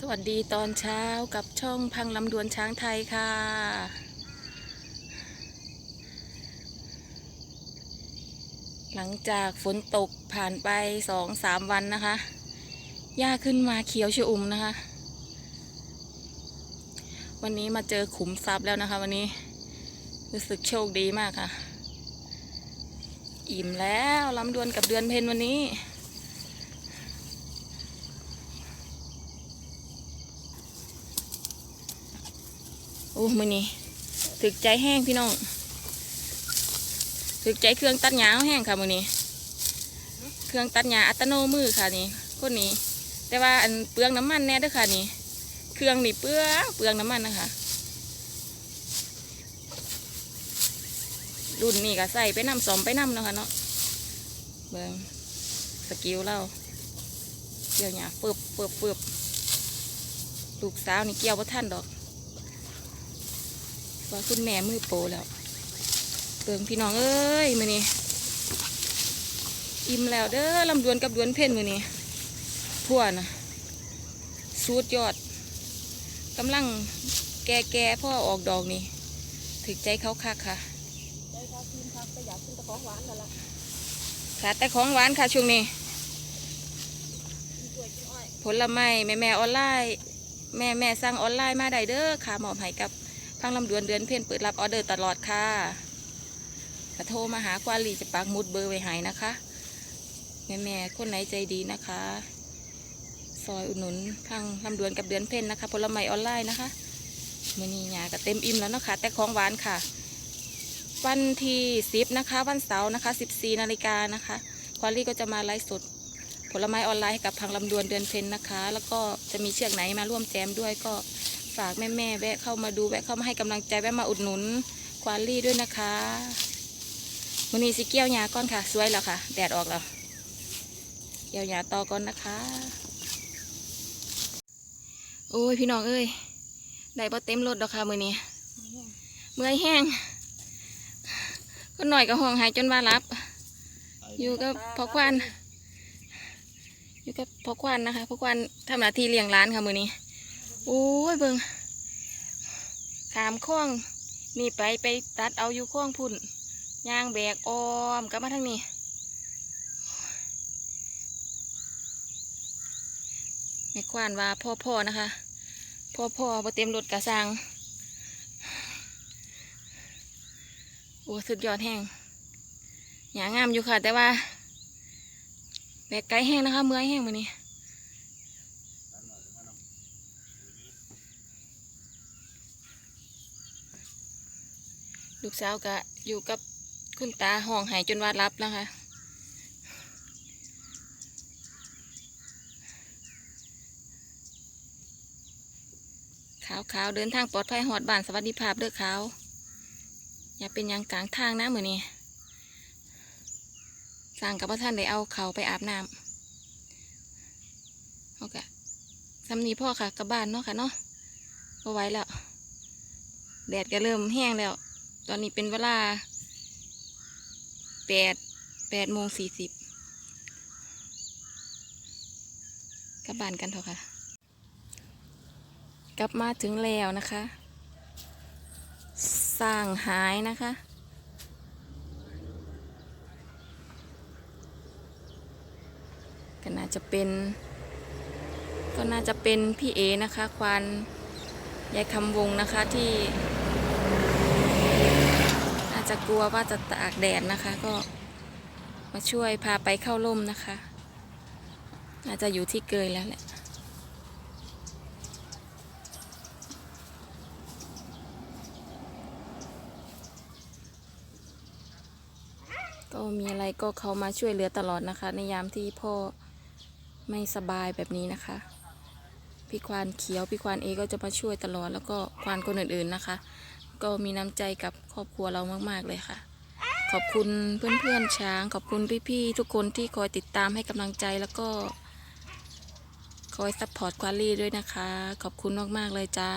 สวัสดีตอนเช้ากับช่องพังลำดวนช้างไทยค่ะ หลังจากฝนตกผ่านไปสองสามวันนะคะหญ้าขึ้นมาเขียวชอุ่มนะคะ วันนี้มาเจอขุมทรัพย์แล้วนะคะวันนี้ รู้สึกโชคดีมากค่ะ อิ่มแล้วลำดวนกับเดือนเพนวันนี้ โอ้มือนี้ถึกใจแห้งพี่น้องถึกใจเครื่องตัดหญ้าแห้งค่ะมือนี้เครื่องตัดหญ้าอัตโนมือค่ะนี่คนนี้ แต่ว่าอันเปลืองน้ำมันแน่เด้วยค่ะนี่ เครื่องนี่เปลืองเปลืองน้ำมันนะคะรุ่นนี้ก็ใส่ไปน้ำสอมไปน้ำนะคะเนาะเบิ่งสกิลเราเกี่ยวหญ้าเปิบเปิบเปิบลูกสาวนี่เกี่ยวพ่ท่านดอก ว่าคุณแม่มือโปรแล้วเบิ่งพี่น้องเอ้ยมือนี้อิ่มแล้วเด้อลำดวนกับดวนเพ่นมือนี้ทั่วนะสูดยอดกำลังแก่แก่ๆพ่อออกดอกนี่ถึกใจเขาคักค่ะใจค่ะทีมครับก็อยากกินแต่ของหวานกันละขาดแต่ของหวานค่ะช่วงนี้กินกล้วยกินอ้อยผลไม้แม่แม่ๆออนไลน์แม่แม่ๆสั่งออนไลน์มาได้เด้อค่ะหมอบให้กับ พังลำดวนเดือนเพ่นเปิดรับออเดอร์ตลอดค่ะกระโทรมาหาควาลีจะปักมุดเบอร์ไว้ให้นะคะ แม่แม่ๆคนไหนใจดีนะคะ ซอยอุดหนุนพังลำดวนกับเดือนเพ่นนะคะผลไม้ออนไลน์นะคะมื่อนี้หยาก็เต็มอิ่มแล้วนะคะ แต่ของหวานค่ะ วันที่สิบนะคะ วันเสาร์นะคะสิบสี่นาฬิกานะคะควาลีก็จะมาไลฟ์สดผลไม้ออนไลน์ให้กับพังลำดวนเดือนเพ็ญนะคะ แล้วก็จะมีเชือกไหนมาร่วมแจมด้วยก็ ฝากแม่ๆแวะเข้ามาดูแวะเข้ามาให้กำลังใจแวะมาอุดหนุนควาลี่ด้วยนะคะมันนี้สิเกี่ยวยาก่อนค่ะ สวยแล้วค่ะ แดดออกแล้วเกี่ยวยาต่อก่อนนะคะ โอ้ยพี่น้องเอ้ยได้พอเต็มรถดอกค่ะมือนี้เมื่อยแห้งก็หน่อยกับห้องหายจนว่ารับ อยู่กับพอควันอยู่กับพ่อควันนะคะพ่อควันทำหน้าที่เลี้ยงร้านค่ะมือนี้ โอ้ยเบิงขามข้องนี่ไปไปตัดเอาอยู่ข้องพุ่นยางแบกออมกลับมาทางนี้แม่ควานว่าพ่อพ่อนะคะ พ่อพ่อพอเต็มรถกระซังโอ้สุดยอดแห้งหยางามอยู่ค่ะ แต่ว่าแบกไก่แห้งนะคะ เมื่อยแห้งมือนี้ ลูกสาวก็อยู่กับคุณตาห้องหายจนวาดรับแล้วค่ะขาวขาวๆเดินทางปลอดภัยหอดบ้านสวัสดิภาพเด้อขาว อย่าเป็นยังกลางทางนะมือนี้สั่งกับพ่อท่านได้เอาเขาไปอาบน้ำโอเคสำนีพ่อค่ะกลับบ้านเนาะค่ะเนาะพอไว้แล้ว แดดก็เริ่มแห้งแล้ว ตอนนี้เป็นเวลาแปดแปดโมงสี่สิบกลับบ้านกันเถอะค่ะ กลับมาถึงแล้วนะคะ สร้างหายนะคะก็น่าจะเป็น ก็น่าจะเป็นพี่เอนะคะ ควานยายคำวงนะคะที่ จะกลัวว่าจะตากแดดนะคะ ก็มาช่วยพาไปเข้าร่มนะคะ น่าจะอยู่ที่เกยแล้วแหละก็มีอะไรก็เขามาช่วยเหลือตลอดนะคะ ในยามที่พ่อไม่สบายแบบนี้นะคะ พี่ควานเขียวพี่ควานเอก็จะมาช่วยตลอดแล้วก็ควานคนอื่นๆนะคะ ก็มีน้ำใจกับครอบครัวเรามาก ๆ เลยค่ะ ขอบคุณเพื่อนๆช้าง ขอบคุณพี่ๆทุกคนที่คอยติดตามให้กำลังใจแล้วก็ คอยซัพพอร์ตควาลี่ด้วยนะคะ ขอบคุณมาก ๆ เลยจ้า